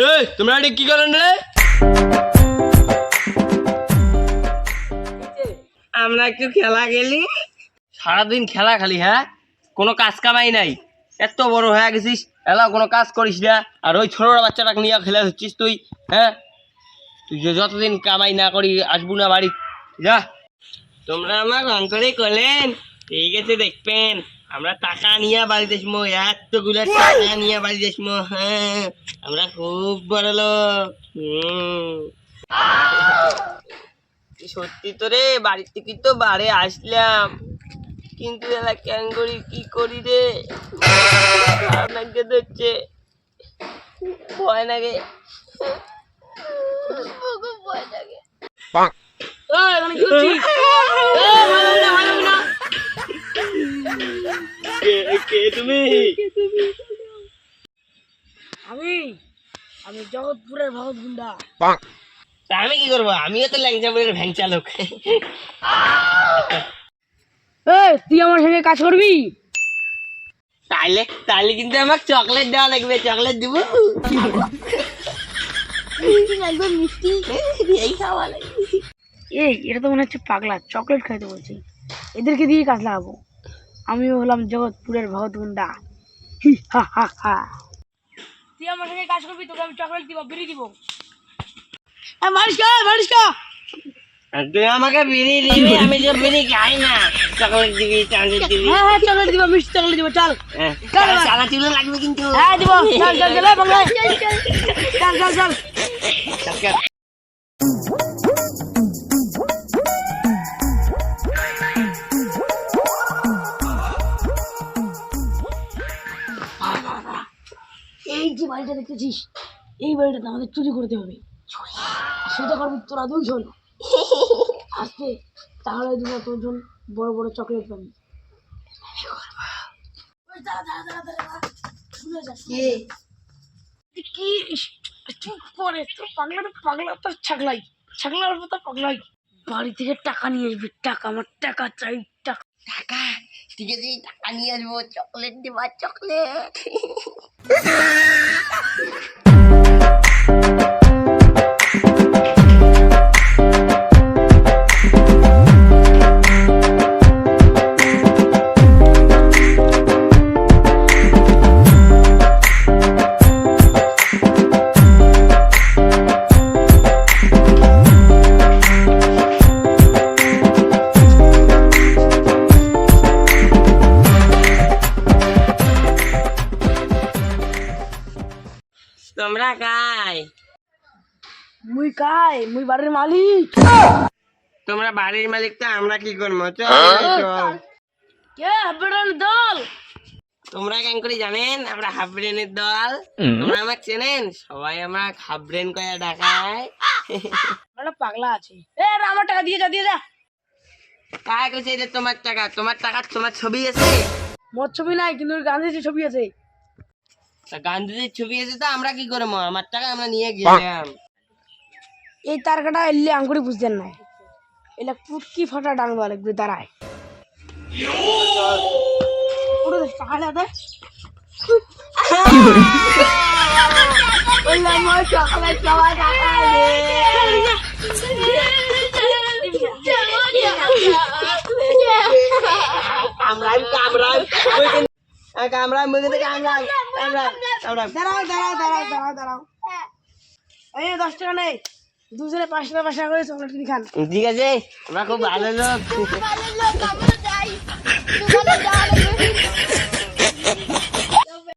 রে তোমরা এটা কি করেন রে? আমরা একটু খেলা গেলি সারাদিন খেলা খালি হ্যাঁ? কোনো কাজ কামাই নাই। এত বড় হয়ে গেছিস এলা কোনো কাজ করিস না। আর ওই ছোট বাচ্চাটাকে নিয়ে খেলে হচ্ছিস তুই হ্যাঁ? তুই যে যতদিন কামাই না করি আসব না বাড়ি। যা। তোমরা আমার অন্তরে করলেন ঠিক আছে দেখবেন। আমরা টাকা নিয়ে বাড়ি দেশমো এতগুলো টাকা নিয়ে বাড়ি দেশমো হ্যাঁ। আমরা খুব বড় লোক। সত্যি তো রে বাড়ি থেকে তো বাড়ি আসলাম। কিন্তু এলা কেন করি কি করি রে? লাগে ধরছে। ভয় লাগে। ভয় লাগে। কে কে তুমি? আমি আমি জগৎপুরের ভগৎ গুন্ডা। আমি কি করব? আমিও তো ল্যাংচা বলে ভ্যাং চালক তুই আমার সঙ্গে কাজ করবি? তাহলে তাহলে কিন্তু আমাকে চকলেট দেওয়া লাগবে চকলেট দিব। মিষ্টি এই খাওয়া লাগবে। এই এটা তো মনে হচ্ছে পাগলা চকলেট খাইতে বলছি। এদেরকে দিয়ে কাজ লাগাবো। আমিও হলাম জগৎপুরের ভগৎ গুন্ডা হি, হা হা হা। তুই আমার সঙ্গে কাজ করবি তোকে আমি চকলেট দিব বিড়ি দিব। মারিস মারিস তুই আমাকে বিড়ি দিবি আমি যে বিড়ি খাই না চকলেট দিবি চকলেট দিবি। হ্যাঁ হ্যাঁ চকলেট দিব মিষ্টি চকলেট দিব চল। হ্যাঁ, চল এবার। চুলো লাগবে কিন্তু। হ্যাঁ দিব। চল চল চল এই চল। চল চল। বাড়িটা দেখতেছিস এই বাড়িটাতে আমাদের চুরি করতে হবে। সেটা করবি তোরা দুজন আসতে তাহলে দুটো তোরজন বড় বড় চকলেট পাবি। কি? চুপ করে তোর পাগলা তো পাগলা তোর ছাগলাই। ছাগলার মতো পাগলাই। বাড়ি থেকে টাকা নিয়ে আসবি টাকা আমার টাকা চাই টাকা। টাকা? ঠিক আছে টাকা নিয়ে আসব চকলেট দিবা চকলেট তোমরা কাই? মুই কাই? মুই বাড়ির মালিক। তোমরা বাড়ির মালিক তো আমরা কি করব? চল কে বেড়ার দল? তোমরা কেন করে জানেন? আমরা হাফ ব্রেনের দল তোমরা আমার চেনেন? সবাই আমরা হাফ ব্রেন কয়া ডাকায়। একটা পাগলা আছে। এ আমার টাকা দিয়ে যা দিয়ে যা। কায় কইছে এটা তোমার টাকা? তোমার টাকা তোমার ছবি আছে? মোর ছবি নাই কিন্তু গান্ধীজির ছবি আছে। তা গান্ধীজির ছবি আছে তো আমরা কি করব? আমার টাকা আমরা নিয়ে গেলাম। এই তারকাটা এলে আঙ্গুরি বুঝতেন না। এলা পুটকি ফাটা ডাং দেওয়া লাগবে দাঁড়ায়। পুরো দেখ, টাকাটা দে। বললাম, ওই চকলেট খাওয়া টাকা দে। কামড়াই কামড়াই কামড়াই মুখে থেকে কামড়াই কামড়াই কামড়াই দাঁড়াও দাঁড়াও দাঁড়াও দাঁড়াও দাঁড়াও এই দশ টাকা নেই। দুজনে পাঁচ টাকা পাঁচ টাকা করে চকলেট কিনে খান। ঠিক আছে আমরা খুব ভালো লোক। ভালো লোক আমরা যাই।